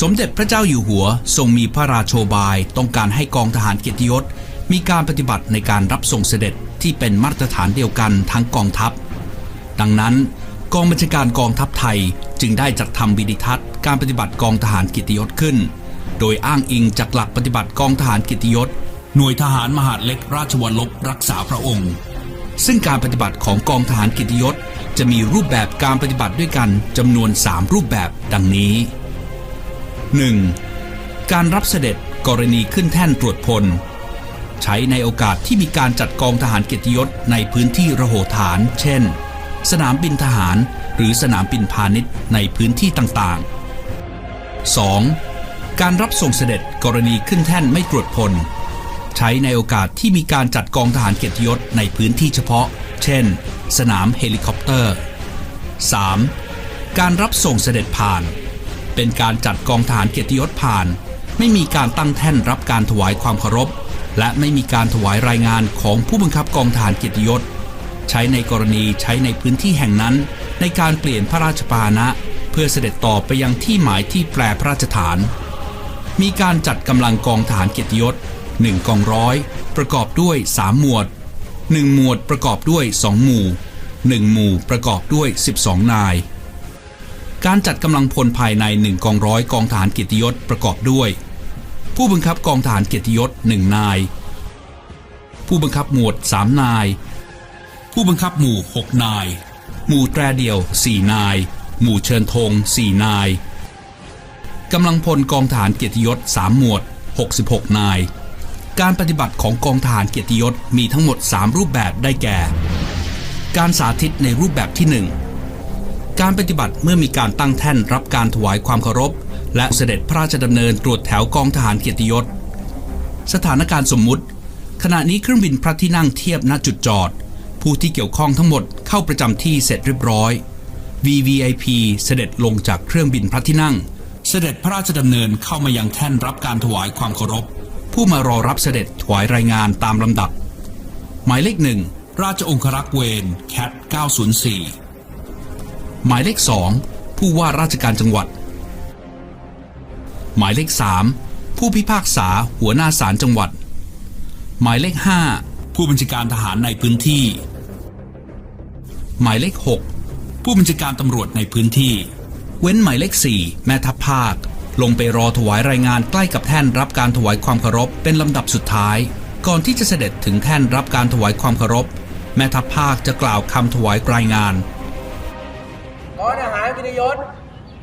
สมเด็จพระเจ้าอยู่หัวทรงมีพระราโชบายต้องการให้กองทหารเกียรติยศ มีการปฏิบัติในการรับส่งเสด็จที่เป็นมาตรฐานเดียวกันทั้งกองทัพ ดังนั้น กองบัญชาการกองทัพไทยจึงได้จัดทำวิดิทัศน์การปฏิบัติกองทหารเกียรติยศขึ้น โดยอ้างอิงจากหลักปฏิบัติกองทหารเกียรติยศ หน่วยทหารมหาดเล็กราชวัลลบรักษาพระองค์ ซึ่งการปฏิบัติของกองทหารเกียรติยศ จะมีรูปแบบการปฏิบัติด้วยกันจำนวน 3 รูปแบบดังนี้ 1. การรับเสด็จกรณีขึ้นแท่นตรวจพล ใช้ในโอกาสที่มีการจัดกองทหารเกียรติยศในพื้นที่ระโหฐาน เช่น สนามบินทหารหรือสนามบินพาณิชย์ในพื้นที่ต่างๆ 2. การรับส่งเสด็จกรณีขึ้นแท่นไม่ตรวจพล ใช้ในโอกาสที่มีการจัดกองทหารเกียรติยศในพื้นที่เฉพาะ เช่น สนามเฮลิคอปเตอร์ 3. การรับส่งเสด็จผ่าน เป็นการจัดกองทหารเกียรติยศผ่าน ไม่มีการตั้งแท่นรับการถวายความเคารพ และไม่มีการถวายรายงานของผู้บังคับกองทหารเกียรติยศ ใช้ในกรณีใช้ในพื้นที่แห่งนั้น ในการเปลี่ยนพระราชพานะ เพื่อเสด็จต่อไปยังที่หมายที่แปรพระราชฐาน มีการจัดกำลังกองทหารเกียรติยศ1กองร้อยประกอบด้วย3หมวด1หมวดประกอบด้วย2หมู่1หมู่ประกอบด้วย 12 นาย การจัดกำลังพลภายใน1กองร้อยกองทหารเกียรติยศประกอบด้วย ผู้บังคับกองทหารเกียรติยศ1นาย ผู้บังคับหมวด3นาย ผู้บังคับหมู่6นาย หมู่แตรเดี่ยว4นาย หมู่เชิญธง4นายกำลังพลกองทหารเกียรติยศ3หมวด 66 นาย การปฏิบัติของกองทหารเกียรติยศมีทั้งหมด 3 รูปแบบได้แก่ การสาธิตในรูปแบบที่1 การปฏิบัติเมื่อมีการตั้งแท่นรับการถวายความเคารพ และเสด็จพระราชดำเนินตรวจแถวกองทหารเกียรติยศ สถานการณ์สมมุติ ขณะนี้เครื่องบินพระที่นั่งเทียบณจุดจอด ผู้ที่เกี่ยวข้องทั้งหมดเข้าประจำที่เสร็จเรียบร้อย VVIP เสด็จลงจากเครื่องบินพระที่นั่ง เสด็จพระราชดำเนินเข้ามายังแท่นรับการถวายความเคารพ ผู้มารอรับเสด็จถวายรายงานตามลำดับ หมายเลขหนึ่งราชองครักษ์เวนแคท904 หมายเลข 2 ผู้ว่าราชการจังหวัด หมายเลข 3 ผู้พิพากษาหัวหน้าศาลจังหวัด หมายเลข 5 ผู้บัญชาการทหารในพื้นที่ หมายเลข 6 ผู้บัญชาการตำรวจในพื้นที่ เว้นหมายเลข 4 แม่ทัพภาค ลงไปรอถวายรายงานใกล้กับแท่นรับการถวายความเคารพเป็นลำดับสุดท้าย ก่อนที่จะเสด็จถึงแท่นรับการถวายความเคารพแม่ทัพภาคจะกล่าวคำถวายรายงาน ขอทหารกิตยศ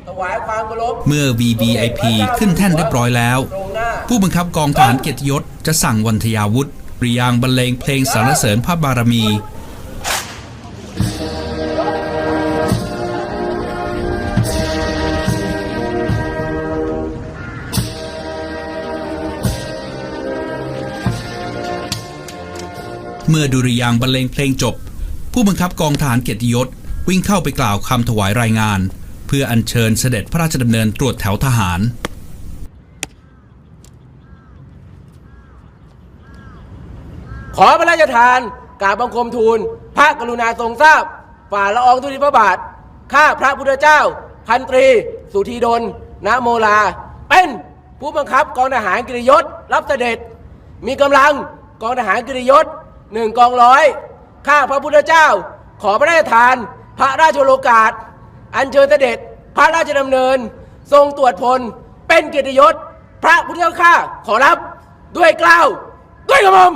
ถวายความเคารพเมื่อ VVIP ขึ้นแท่นเรียบร้อยแล้วตรงหน้าผู้บังคับกองทหารเกียรติยศจะสั่งวันทยาวุธปริยางบรรเลงเพลงสรรเสริญพระบารมี เมื่อดุริยางค์บรรเลงเพลงจบ ผู้บังคับกองทหารเกียรติยศ วิ่งเข้าไปกล่าวคำถวายรายงาน เพื่ออัญเชิญเสด็จพระราชดำเนินตรวจแถวทหาร ขอพระราชทานกราบบังคมทูล พระกรุณาทรงทราบ ฝ่าละอองธุลีพระบาท ข้าพระพุทธเจ้า พันตรี สุธีดลนโมลา เป็นผู้บังคับกองทหารกิตยศ รับเสด็จ มีกำลังกองทหารกิตยศหนึ่งกองร้อยข้าพระพุทธเจ้า ขอพระราชทาน พระราชโลกาสอัญเชิญเสด็จ พระราชดำเนิน ทรงตรวจพล เป็นเกียรติยศ พระพุทธเจ้าข้าขอรับด้วยเกล้าวด้วยกระหม่อม